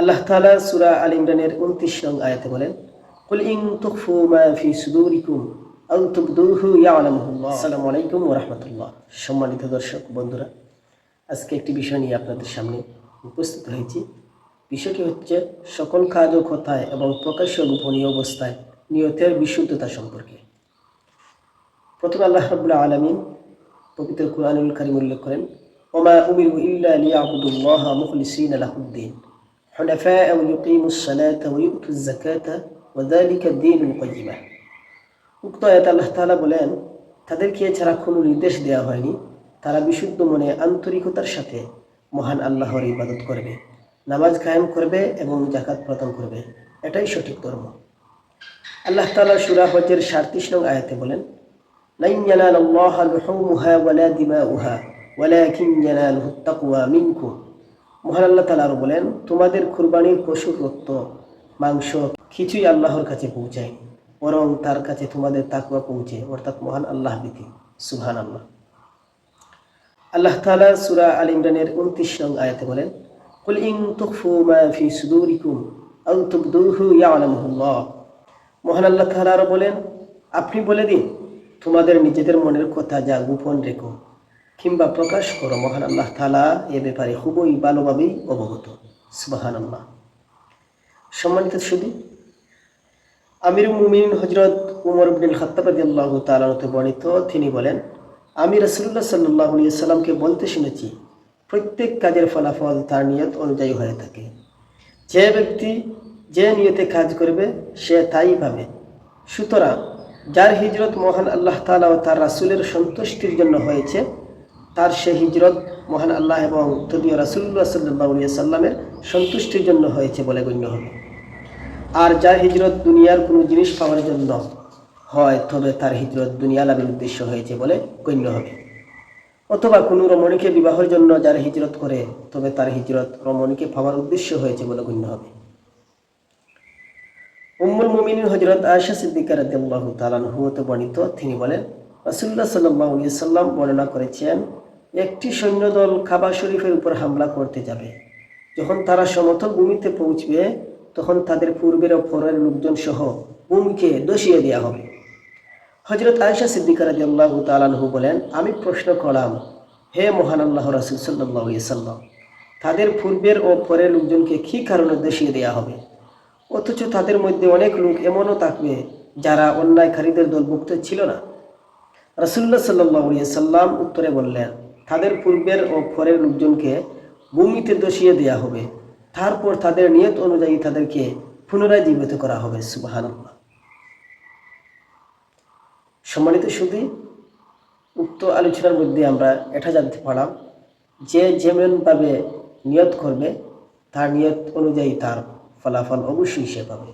আল্লাহ তাআলা সুরা আল ইমরানের 29 নং আয়াতে বলেন, কুল ইন তুখফু মা ফি সুদুরিকুম আলাইকুম সম্মানিত দর্শক, বন্ধুরা, আজকে একটি বিষয় নিয়ে আপনাদের সামনে উপস্থিত হয়েছি। বিষয়টি হচ্ছে সকল কাজ ও কথায় এবং প্রকাশ্য গোপনীয় অবস্থায় নিয়তের বিশুদ্ধতা সম্পর্কে। প্রথমে আল্লাহ রাব্বুল আলামিন পবিত্র কুরআনুল কারীম উল্লেখ করেন ওমা উমিরু ইল্লা লিয়াবুদুল্লাহ মুখলিসিনা লাহুদ্দিন সালাতা ওয়া ইউতুজ যাকাতা ওয়া যালিকা দ্বীনুল কাইয়্যিমা উক্ত আল্লাহ তাআলা বলেন, তাদেরকে এছাড়া কোনো নির্দেশ দেওয়া হয়নি। তারা বিশুদ্ধ মনে আন্তরিকতার সাথে মহান আল্লাহর ইবাদত করবে, নামাজ কায়েম করবে এবং জাকাত প্রদান করবে। এটাই সঠিক ধর্ম। আল্লাহ তাআলা সূরা হজের 37 নং আয়াতে বলেন লান ইয়ানালাল্লাহা লুহুমুহা ওয়ালা দিমাউহা, ওয়ালাকিন ইয়ানালুহুত তাকওয়া মিনকুম। মহান আল্লাহ তাআলা আরও বলেন, তোমাদের কুরবানির পশুর রক্ত মাংস কিছুই আল্লাহর কাছে পৌঁছায় বরং তার কাছে তোমাদের তাকুয়া পৌঁছে, অর্থাৎ মহান আল্লাহ ভীতি সুবহানাল্লাহ। আল্লাহ আল্লাহ তালা সুরা আল ইমরানের 29 নং আয়াতে বলেন ইন তুখফু মা ফি সুদুরিকুম, আও তুবদুহু ইয়ালামুহুল্লাহ। মহান আল্লাহ তাআলা বলেন, আপনি বলে দিন, তোমাদের নিজেদের মনের কথা যা গোপন রেখো কিংবা প্রকাশ করো, মহান আল্লাহ তাআলা, এ ব্যাপারে খুবই ভালোভাবেই অবগত। সুবহানাল্লাহ। সম্মানিত শুধু আমির মুমিন হজরত উমর ইবনুল খাত্তাব রাদিয়াল্লাহু তাআলা হতে বর্ণিত, তিনি বলেন, আমি রাসূলুল্লাহ সাল্লাল্লাহু আলাইহি সাল্লামকে বলতে শুনেছি, প্রত্যেক কাজের ফলাফল তার নিয়ত অনুযায়ী হয়ে থাকে। যে ব্যক্তি যে নিয়তে কাজ করবে, সে তাই পাবে সুতরাং, যার হিজরত মহান আল্লাহ তাআলা ও তার রাসূলের সন্তুষ্টির জন্য হয়েছে তার সে হিজরত মহান আল্লাহ এবং তদীয় রাসূলুল্লাহ সাল্লাল্লাহু আলাইহি সাল্লামের সন্তুষ্টির জন্য হয়েছে বলে গণ্য হবে আর যার হিজরত দুনিয়ার কোনো জিনিস পাওয়ার জন্য হয়, তবে তার হিজরত দুনিয়া লাভের উদ্দেশ্য হয়েছে বলে গণ্য হবে। অথবা কোনো রমণীকে বিবাহের জন্য যার হিজরত করে, তবে তার হিজরত রমণীকে পাওয়ার উদ্দেশ্য হয়েছে বলে গণ্য হবে। উম্মুল মুমিনিন হজরত আয়েশা সিদ্দিকা রাদিয়াল্লাহু তাআলা হতে বর্ণিত, তিনি বলেন রাসূলুল্লাহ সাল্লাল্লাহু আলাইহি সাল্লাম বর্ণনা করেছেন, একটি সৈন্যদল কাবা শরীফের উপর হামলা করতে যাবে। যখন তারা সমতল ভূমিতে পৌঁছবে, তখন তাদের পূর্বের ও পরের লোকজন সহ ভূমিকে দোষিয়ে দেওয়া হবে। হজরত আয়েশা সিদ্দিকা রাদিয়াল্লাহু তাআলা আনহু বলেন, আমি প্রশ্ন করলাম, হে মহান আল্লাহ রাসূল আলাইহি সাল্লাম তাদের পূর্বের ও পরের লোকজনকে কী কারণে দোষিয়ে দেওয়া হবে? অথচ তাদের মধ্যে অনেক লোক এমনও থাকবে যারা অন্যায় অন্যায়কারীদের দলভুক্ত ছিল না। সাল্লাহ সাল্লাম উত্তরে বললেন, তাদের পূর্বের ও পরের লোকজনকে ভূমিতে দোষিয়ে দেয়া হবে। তারপর তাদের নিয়ত অনুযায়ী তাদেরকে পুনরায় জীবিত করা হবে। সুবাহান সম্মানিত শুধু উক্ত আলোচনার মধ্যে আমরা এটা জানতে পারলাম যে যেমনভাবে নিয়ত করবে, তার নিয়ত অনুযায়ী তার ফলাফল অবশ্যই সে পাবে।